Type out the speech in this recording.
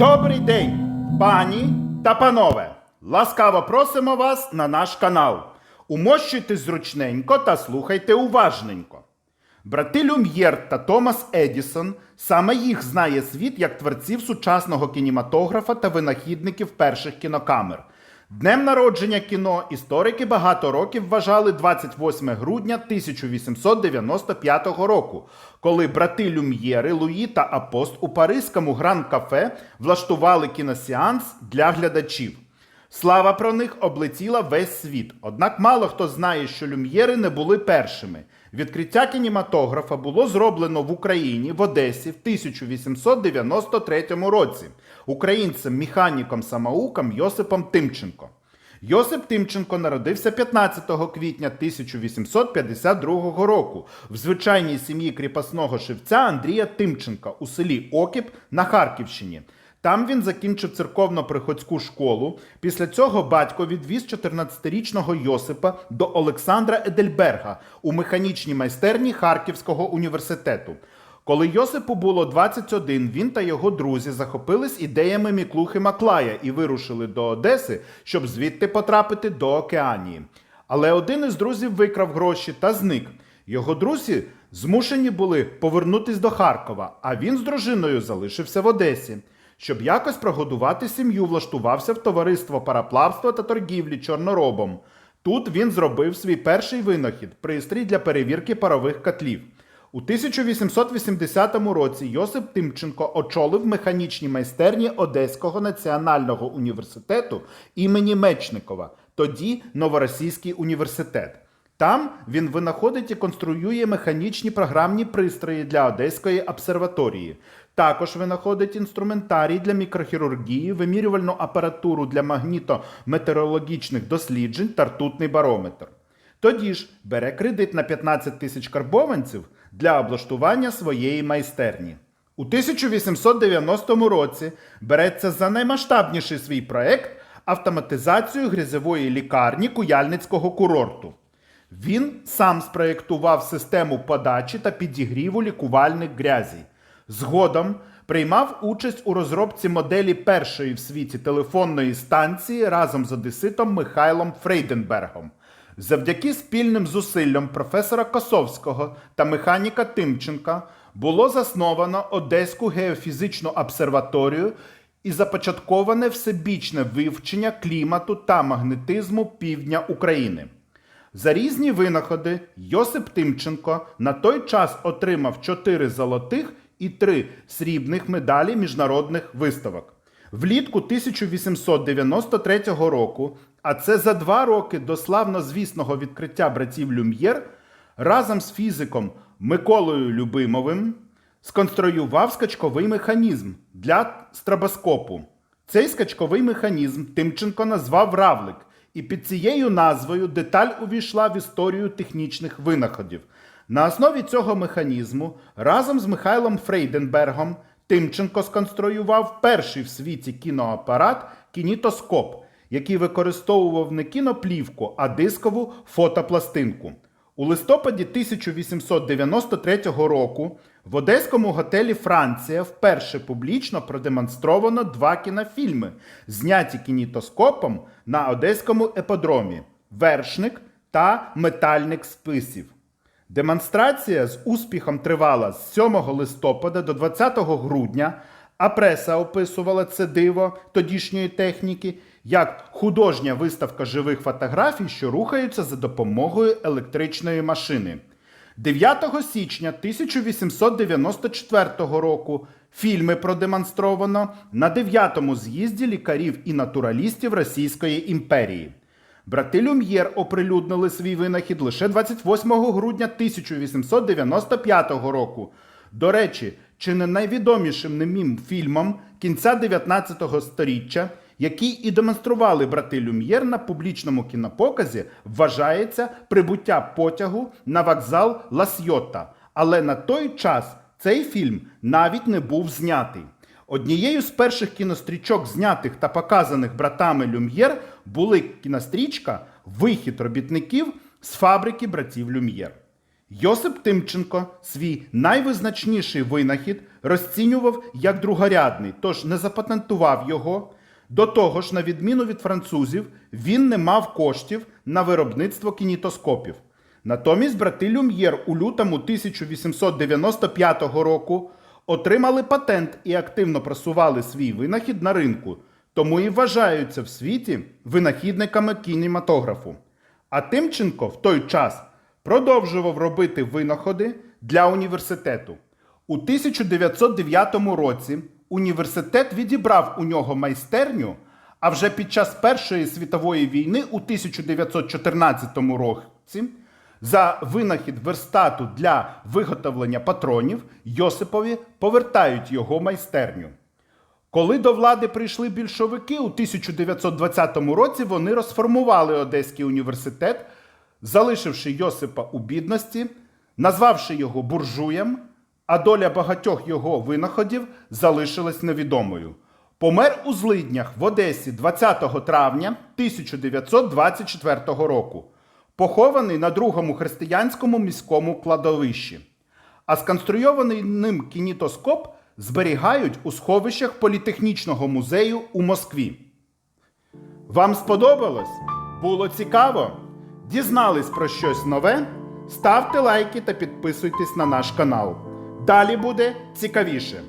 Добрий день, пані та панове! Ласкаво просимо вас на наш канал. Умощуйте зручненько та слухайте уважненько. Брати Люм'єр та Томас Едісон саме їх знає світ як творців сучасного кінематографа та винахідників перших кінокамер. Днем народження кіно історики багато років вважали 28 грудня 1895 року, коли брати Люм'єри, Луї та Апост у паризькому гран-кафе влаштували кіносеанс для глядачів. Слава про них облетіла весь світ. Однак мало хто знає, що люм'єри не були першими. Відкриття кінематографа було зроблено в Україні в Одесі в 1893 році українцем-механіком самоуком Йосипом Тимченко. Йосип Тимченко народився 15 квітня 1852 року в звичайній сім'ї кріпосного шевця Андрія Тимченка у селі Окіп на Харківщині. Там він закінчив церковно-приходську школу. Після цього батько відвіз 14-річного Йосипа до Олександра Едельберга у механічній майстерні Харківського університету. Коли Йосипу було 21, він та його друзі захопились ідеями Міклухи Маклая і вирушили до Одеси, щоб звідти потрапити до Океанії. Але один із друзів викрав гроші та зник. Його друзі змушені були повернутись до Харкова, а він з дружиною залишився в Одесі. Щоб якось прогодувати сім'ю, влаштувався в товариство параплавства та торгівлі чорноробом. Тут він зробив свій перший винахід пристрій для перевірки парових котлів. У 1880 році Йосип Тимченко очолив механічні майстерні Одеського національного університету імені Мечникова, тоді Новоросійський університет. Там він винаходить і конструює механічні програмні пристрої для Одеської обсерваторії. Також винаходить інструментарій для мікрохірургії, вимірювальну апаратуру для магніто-метеорологічних досліджень та ртутний барометр. Тоді ж бере кредит на 15 тисяч карбованців для облаштування своєї майстерні. У 1890 році береться за наймасштабніший свій проект автоматизацію грязьової лікарні Куяльницького курорту. Він сам спроєктував систему подачі та підігріву лікувальних грязей. Згодом приймав участь у розробці моделі першої в світі телефонної станції разом з одеситом Михайлом Фрейденбергом. Завдяки спільним зусиллям професора Косовського та механіка Тимченка було засновано Одеську геофізичну обсерваторію і започатковане всебічне вивчення клімату та магнетизму півдня України. За різні винаходи Йосип Тимченко на той час отримав 4 золотих і 3 срібних медалі міжнародних виставок. Влітку 1893 року, а це за два роки до славнозвісного відкриття братів Люм'єр, разом з фізиком Миколою Любимовим сконструював скачковий механізм для стробоскопу. Цей скачковий механізм Тимченко назвав Равлик, і під цією назвою деталь увійшла в історію технічних винаходів. На основі цього механізму разом з Михайлом Фрейденбергом Тимченко сконструював перший в світі кіноапарат кінітоскоп, який використовував не кіноплівку, а дискову фотопластинку. У листопаді 1893 року в одеському готелі Франція вперше публічно продемонстровано два кінофільми, зняті кінітоскопом на одеському еподромі Вершник та Метальник списів. Демонстрація з успіхом тривала з 7 листопада до 20 грудня, а преса описувала це диво тодішньої техніки як художня виставка живих фотографій, що рухаються за допомогою електричної машини. 9 січня 1894 року фільми продемонстровано на 9-му з'їзді лікарів і натуралістів Російської імперії. Брати Люм'єр оприлюднили свій винахід лише 28 грудня 1895 року. До речі, чи не найвідомішим немім фільмом кінця 19 століття, який і демонстрували брати Люм'єр на публічному кінопоказі, вважається прибуття потягу на вокзал Ласьйота. Але на той час цей фільм навіть не був знятий. Однією з перших кінострічок, знятих та показаних братами Люм'єр, були кінострічка Вихід робітників з фабрики братів Люм'єр. Йосип Тимченко свій найвизначніший винахід розцінював як другорядний, тож не запатентував його. До того ж, на відміну від французів, він не мав коштів на виробництво кінітоскопів. Натомість брати Люм'єр у лютому 1895 року отримали патент і активно просували свій винахід на ринку, тому і вважаються в світі винахідниками кінематографу. А Тимченко в той час продовжував робити винаходи для університету. У 1909 році університет відібрав у нього майстерню, а вже під час Першої світової війни у 1914 році за винахід верстату для виготовлення патронів Йосипові повертають його майстерню. Коли до влади прийшли більшовики у 1920 році, вони розформували Одеський університет, залишивши Йосипа у бідності, назвавши його буржуєм, а доля багатьох його винаходів залишилась невідомою. Помер у злиднях в Одесі 20 травня 1924 року, похований на другому християнському міському кладовищі а сконструйований ним кінітоскоп зберігають у сховищах Політехнічного музею у Москві. Вам сподобалось? Було цікаво? Дізнались про щось нове? Ставте лайки та підписуйтесь на наш канал. Далі буде цікавіше.